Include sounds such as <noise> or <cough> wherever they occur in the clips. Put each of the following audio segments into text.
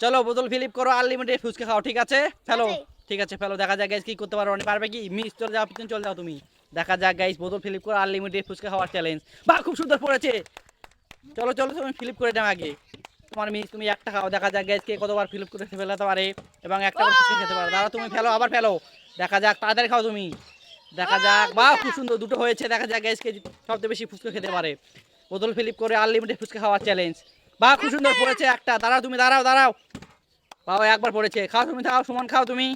চলো বোতল ফিলিপ করো আনলিমিটেড ফুচকা খাও ঠিক আছে? ফেলো। ঠিক আছে ফেলো। দেখা যাক গাইস কি করতে পারো। পারবে কি? মিস চলে যাও পিছনে চলে যাও তুমি। দেখা যাক গাইস বোতল ফিলিপ করো আনলিমিটেড ফুচকা খাওয়ার চ্যালেঞ্জ বা খুব সুন্দর পড়েছে। চলো চলো তুমি ফিলিপ করে দাও আগে। তোমার মিস তুমি একটা খাও। দেখা যাক গাইস কে কতবার ফিলিপ করে ফেলাতে পারে। এবং একটা ফুচকা খেতে পারে। দাঁড়া তুমি ফেলো আবার ফেলো। দেখা যাক তাড়াতাড়ি খাও তুমি। দেখা যাক বা খুব সুন্দর দুটো হয়েছে। দেখা যাক গাইস কে সবচেয়ে বেশি ফুচকা খেতে পারে। বোতল ফিলিপ করে আনলিমিটেড ফুচকা খাওয়ার চ্যালেঞ্জ বা খুব সুন্দর <laughs> পড়েছে একটা। দাঁড়াও তুমি দাঁড়াও দাঁড়াও। বাবা একবার পড়েছে। খাও তুমি, খাও, সমান খাও তুমি।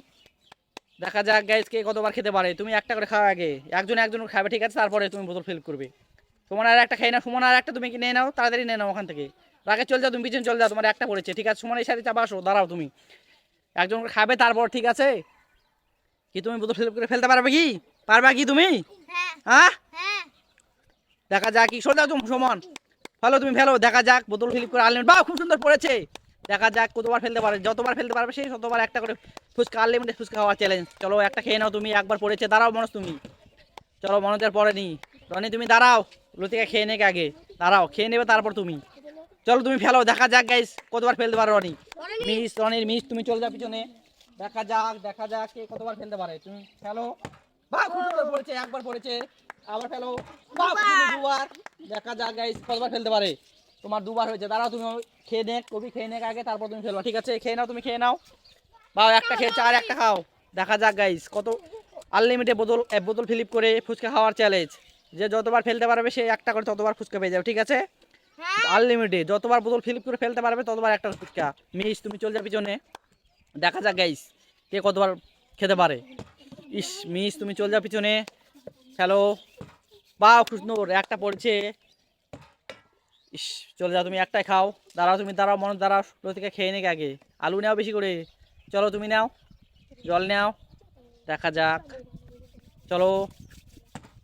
দেখা যাক গাইস কে কতবার খেতে পারে। তুমি একটা করে খাও আগে। একজন একজন খাবে, ঠিক আছে? তারপরে তুমি বোতল ফিল করবে। সুমন আর একটা খাই না। সুমন আর একটা তুমি কি নিয়ে নাও? তাড়াতাড়ি নিয়ে নাও ওখান থেকে। আগে চল যাও, তুমি পিছনে চল যাও, তোমার একটা পড়েছে, ঠিক আছে? সুমন এই সাথে চাপা আসো, দাঁড়াও তুমি। একজন করে খাবে, তারপর ঠিক আছে? কি তুমি বোতল ফিল করে ফেলতে পারবে কি? পারবে কি তুমি? হ্যাঁ। দেখা যাক কি সোজা তুমি, সমান। ফেলো তুমি, ফেলো। দেখা যাক, বোতল ফিলিপ করে আনলেন বা খুব সুন্দর পড়েছে। দেখা যাক কতবার ফেলতে পারে যতবার ফেলতে পারবে সেই ততবার একটা করে ফুচকা আনলিমিটেড ফুচকা খাওয়ার চ্যালেঞ্জ চলো একটা খেয়ে নাও তুমি একবার পড়েছে দাঁড়াও মনোজ তুমি। চলো মনোজের পরে নি রনি তুমি দাঁড়াও লতিকা খেয়ে নেকে আগে। দাঁড়াও খেয়ে নেবে তারপর তুমি। চলো তুমি ফেলো দেখা যাক গাইস কতবার ফেলতে পারো রনি। মিস রনির মিস তুমি চলে যাও পিছনে। দেখা যাক দেখা যাক কে কতবার ফেলতে পারে। তুমি ফেলো। বা পড়েছে একবার পড়েছে। আবার ফেলো। বা দুবার। দেখা যাক গাইস কতবার ফেলতে পারে। তোমার দুবার হয়েছে। দাঁড়াও, তুমি খেয়ে নে, কবি খেয়ে নে আগে, তারপর তুমি ফেলবা ঠিক আছে? খেয়ে নাও, তুমি খেয়ে নাও। বা একটা খেয়েছে আর একটা খাও। দেখা যাক গাইস কত আনলিমিটেড বোতল এক বোতল ফিলিপ করে ফুচকা খাওয়ার চ্যালেঞ্জ যে যতবার ফেলতে পারবে, সে একটা করে ততবার ফুচকা পেয়ে যাবে, ঠিক আছে? আনলিমিটেড যতবার বোতল ফিলিপ করে ফেলতে পারবে, ততবার একটা ফুচকা। মিস, তুমি চলে যাবে পিছনে। দেখা যাক গাইস কে কতবার খেতে পারে। ইস, মিস, তুমি চলে যাও পিছনে। হ্যালো বা সুন্দর একটা পড়ছে। ইস, চলে যাও, তুমি একটাই খাও। দাঁড়াও, তুমি দাঁড়াও মনে দাঁড়াও লতিকা খেয়ে নেকে আগে। আলু নাও বেশি করে। চলো, তুমি নাও। জল নাও। দেখা যাক। চলো,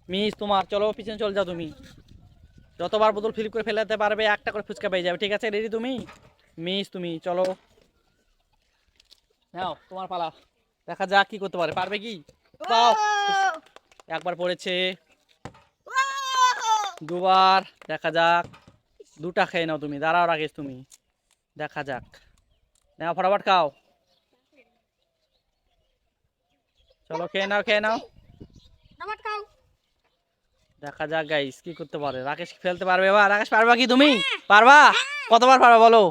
মিস তোমার, চলো, পিছনে চলে যাও তুমি। যতবার বোতল ফিল করে ফেলাতে পারবে, একটা করে ফুচকা পেয়ে যাবে। ঠিক আছে রেডি তুমি? মিস তুমি, চলো। নাও, তোমার পালা। দেখা যাক কি করতে পারে। পারবে কি? একবার পড়েছে। দুবার, দেখা যাক। দুটা খেয়ে নাও তুমি দাঁড়াও রাখেস তুমি। দেখা যাক। নাও ফটাফট খাও। চলো খেয়ে নাও খেয়ে নাও। দেখা যাক গাইস কি করতে পারে। রাকেশ ফেলতে পারবে বা রাকেশ পারবা কি তুমি? পারবা? কতবার পারবা বলো?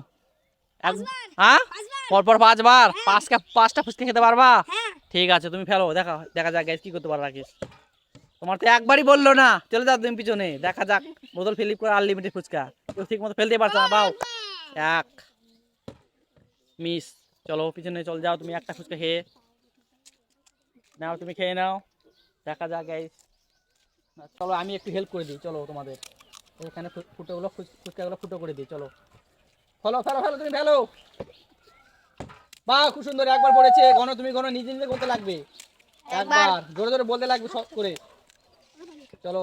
হ্যাঁ? পরপর পাঁচবার। পাঁচটা পাঁচটা ফুচকা খেতে পারবা? হ্যাঁ। ঠিক আছে তুমি ফেলো দেখা দেখা যাক গাইস কি করতে পারো রাকেশ। তোমার তো একবারই বলল না। চলে যাও তুমি পিছনে দেখা যাক। বোতল ফিলিপ করে আনলিমিটেড ফুচকা। কেউ ঠিক মতো ফেলতে পারছ না বাও এক। মিস চলো পিছনে চলে যাও তুমি একটা ফুচকা খেয়ে। নাও তুমি খেয়ে নাও। দেখা যাক গাইস চলো আমি একটু হেল্প করে দিই চলো তোমাদের। এখানে ফুটোগুলো ফুচ- ফুচকাগুলো ফুটো করে দিই চলো। ফেলো ফেলো ফেলো তুমি ফেলো। বা খুব সুন্দর একবার পড়েছে। ঘন তুমি ঘন নিজে নিজে করতে লাগবে। একবার। জোরে জোরে বলতে লাগবে সব করে। চলো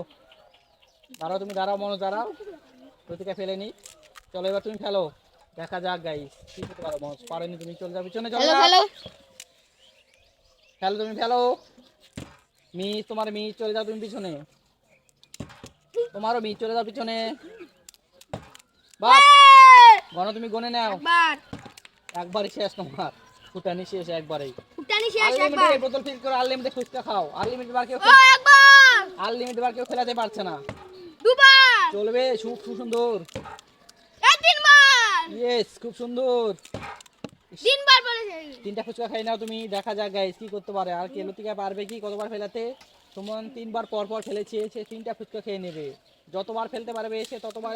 দাঁড়াও তুমি দাঁড়াও মনোজ দাঁড়াও। প্রতিকা ফেলে নি। চলো এবার তুমি ফেলো দেখা যাক গাই কি করতে পারো মনোজ। পারেনি তুমি চলে যাও পিছনে চলো ফেলো তুমি ফেলো মিস তোমার মিস চলে যাও তুমি পিছনে। তোমারও মিস চলে যাও পিছনে। বাস গণ তুমি গনে নাও। একবার। একবারই শেষ তোমার। ফুটানি শেষ একবারেই। ফুটানি শেষ একবার। বোতল ফিল করে আনলিমিটেড ফুচকা খাও। আনলিমিটেড বার কেউ আনলিমিটেড বার কেউ খেলাতে পারছে না। দুবার! চলবে খুব সুন্দর। তিনবার! ইয়েস খুব সুন্দর। তিনবার বলেছে। তিনটা ফুচকা খাই নাও তুমি দেখা যাক গাইস কি করতে পারে। আর কে লতিকা পারবে কি কতবার ফেলাতে? সুমন তিনবার পর পর ফেলেছে সে তিনটা ফুচকা খেয়ে নেবে। যতবার ফেলতে পারবে সে ততবার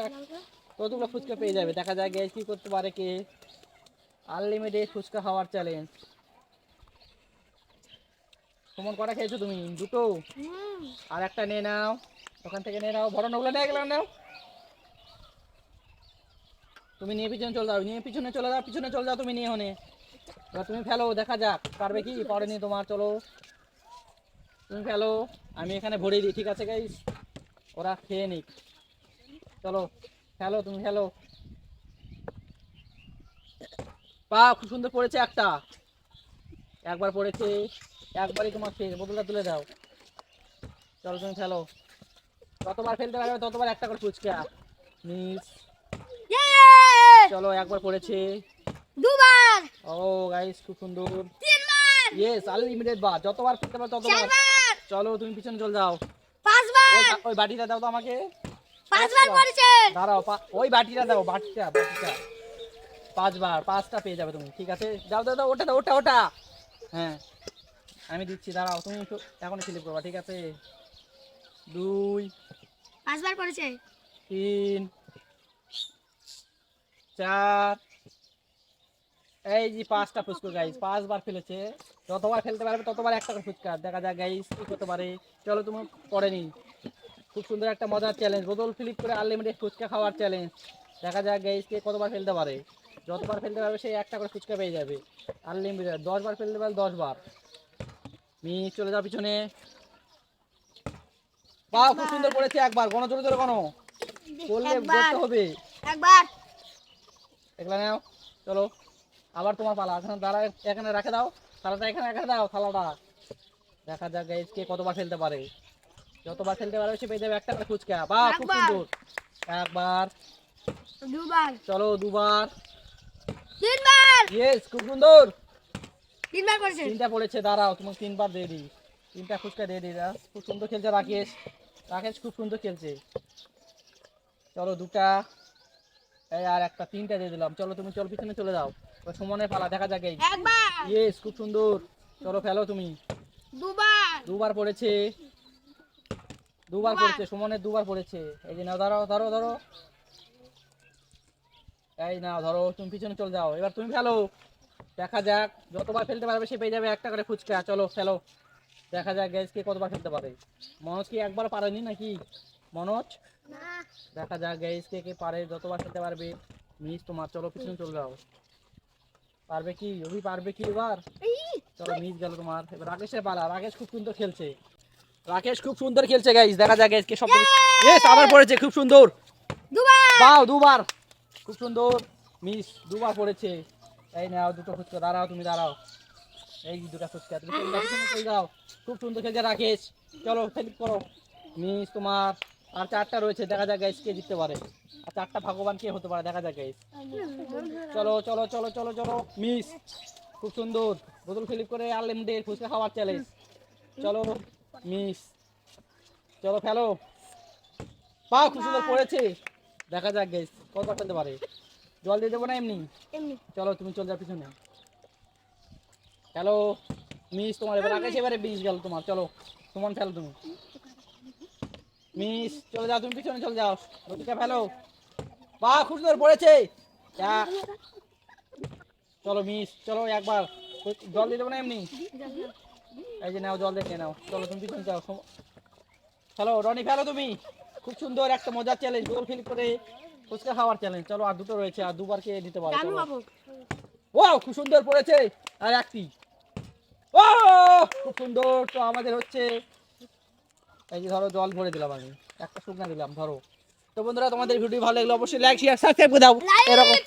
ততগুলো ফুচকা পেয়ে যাবে। দেখা যাক গাইস কি করতে পারে কে। আনলিমিটেড ফুচকা খাওয়ার চ্যালেঞ্জ সুমন কটা খেয়েছো তুমি? দুটো? আর একটা নিয়ে নাও। ওখান থেকে নিয়ে নাও। বড় নগুলো নিয়ে গেলাম নাও। তুমি নিয়ে পিছনে চলে যাও নিয়ে পিছনে চলে যাও পিছনে চলে যাও তুমি নিয়ে হনে এবার তুমি ফেলো দেখা যাক পারবে কি? পড়েনি তোমার চলো। তুমি ফেলো আমি এখানে ভরে দিই ঠিক আছে গাইস ওরা খেয়ে নিক। চলো ফেলো তুমি ফেলো। পা খুব সুন্দর পড়েছে একটা। একবার পড়েছে। একবারই তোমার শেষ বোতলটা তুলে দাও। চলো তুমি ফেলো। যতবার ফেলতে পারবে ততবার একটা করে ফুচকা। মিস। চলো একবার পড়েছে দুবার। ও গাইস খুব সুন্দর। তিনবার। ইয়েস আনলিমিটেড বার যতবার ফেলতে পারো ততবার। চলো তুমি পিছনে চলে যাও। পাঁচবার। ওই বাটিটা দাও তো আমাকে। পাঁচবার করেছে। দাঁড়াও ওই বাটিটা দাও বাটিটা বাটিটা। পাঁচবার পাঁচটা পেয়ে যাবে তুমি ঠিক আছে? দাও দাও দাও ওটা দাও ওটা ওটা। হ্যাঁ। আমি দিচ্ছি দাঁড়াও তুমি একটু এখনই স্লিপ করবা ঠিক আছে? দুই পাঁচবার করেছে তিন চার এই যে পাঁচটা ফুচকা গাইস পাঁচবার ফেলেছে। যতবার ফেলতে পারবে ততবার একটা করে ফুচকা। দেখা যাক গাইস কি করতে পারে। চলো তুমি পড়েনি খুব সুন্দর একটা মজার চ্যালেঞ্জ বোতল ফিলিপ করে আনলিমিটেড ফুচকা খাওয়ার চ্যালেঞ্জ দেখা যাক গাইস কে কতবার ফেলতে পারে। যতবার ফেলতে পারবে সে একটা করে ফুচকা পেয়ে যাবে। আনলিমিটেড দশবার ফেলতে পারবে দশ বার মি চলে যাও পিছনে। বা খুব সুন্দর করেছে একবার গণ জোরে জোরে গণ। করলে করতে হবে। একবার। এগুলা নাও চলো। আবার তোমার পালা এখানে দাঁড়া এখানে রেখে দাও। থালাটা এখানে রেখে দাও থালাটা। দেখা যাক গাইস কে কতবার খেলতে পারে। যতবার খেলতে পারবে সে পেয়ে যাবে একটা করে ফুচকা। বা খুব সুন্দর। একবার। দুবার। চলো দুবার। তিনবার। ইয়েস খুব সুন্দর। তিনবার করেছে তিনটা পড়েছে দাঁড়াও তোমাকে তিনবার দিয়ে দিই। তিনটা ফুচকা দিয়ে দিই রাস। খুব সুন্দর খেলছে রাকেশ। রাকেশ খুব সুন্দর খেলছে। চলো দুটা এই আর একটা তিনটা দিয়ে দিলাম। চলো তুমি চলো পিছনে চলে যাও। ওই সুমনের পালা দেখা যাক এই। ইয়েস খুব সুন্দর। চলো ফেলো তুমি। দুবার! দুবার পড়েছে। দুবার। পড়েছে সুমনের দুবার পড়েছে। এই যে নাও ধরো ধরো ধরো। এই নাও ধরো তুমি পিছনে চলে যাও। এবার তুমি ফেলো। দেখা যাক যতবার ফেলতে পারবে সে পেয়ে যাবে একটা করে ফুচকা। চলো ফেলো দেখা যাক গ্যাস কে কতবার ফেলতে পারে। মনোজ কি একবার পারেনি নাকি? মনোজ? দেখা যাক গ্যাস কে কে পারে যতবার ফেলতে পারবে। মিস তোমার চলো পিছনে চলে যাও। পারবে কি? অভি পারবে কি এবার? চলো মিস গেল তোমার। এবার রাকেশের পালা। রাকেশ খুব সুন্দর খেলছে। রাকেশ খুব সুন্দর খেলছে গাইস দেখা যাক গাইস কে সব ইয়েস আবার পড়েছে খুব সুন্দর। দুবার। বাও দুবার। খুব সুন্দর। মিস দুবার পড়েছে। এই নাও দুটো ফুচকা দাঁড়াও তুমি দাঁড়াও। এই দুটো ফুচকা তুমি যাও, চলে খুব সুন্দর খেলছে রাকেশ চলো ফেলিপ করো। মিস তোমার আর চারটা রয়েছে দেখা যাক গাইস কে জিততে পারে। আর চারটা ভগবান কে হতে পারে দেখা যাক গাইস চলো চলো চলো চলো চলো মিস খুব সুন্দর। বোতল ফিলিপ করে আনলিমিটেড ফুচকা খাওয়ার চ্যালেঞ্জ চলো মিস চলো ফেলো পা খুব সুন্দর পড়েছে। দেখা যাক গাইস কত ফেলতে পারে। জল দিয়ে দেবো না এমনি? এমনি। চলো তুমি চলে যাও পিছনে। হ্যালো মিস তোমার এবার আগে এবারে বিষ গেল তোমার। চলো তোমার ফেলো তুমি। মিস চলে যাও তুমি পিছনে চলে যাও। রতিকা ফেলো। বা খুব সুন্দর পড়েছে। চলো মিস চলো একবার। জল দিয়ে দেবো না এমনি? এই যে নাও জল দেখে নাও। চলো তুমি পিছনে যাও। হ্যালো রনি ফেলো তুমি। খুব সুন্দর একটা মজার চ্যালেঞ্জ গোল ফিল করে। ফুচকা খাওয়ার চ্যালেঞ্জ চলো আর দুটো রয়েছে আর দুবার কে দিতে পারো। ও খুব সুন্দর পড়েছে আর একটি ও খুব সুন্দর তো আমাদের হচ্ছে এই যে ধরো জল ভরে দিলাম আমি। একটা শুকনা দিলাম ধরো। তো বন্ধুরা তোমাদের ভিডিও ভালো লাগলে অবশ্যই লাইক শেয়ার সাবস্ক্রাইব করে দাও। এরকম।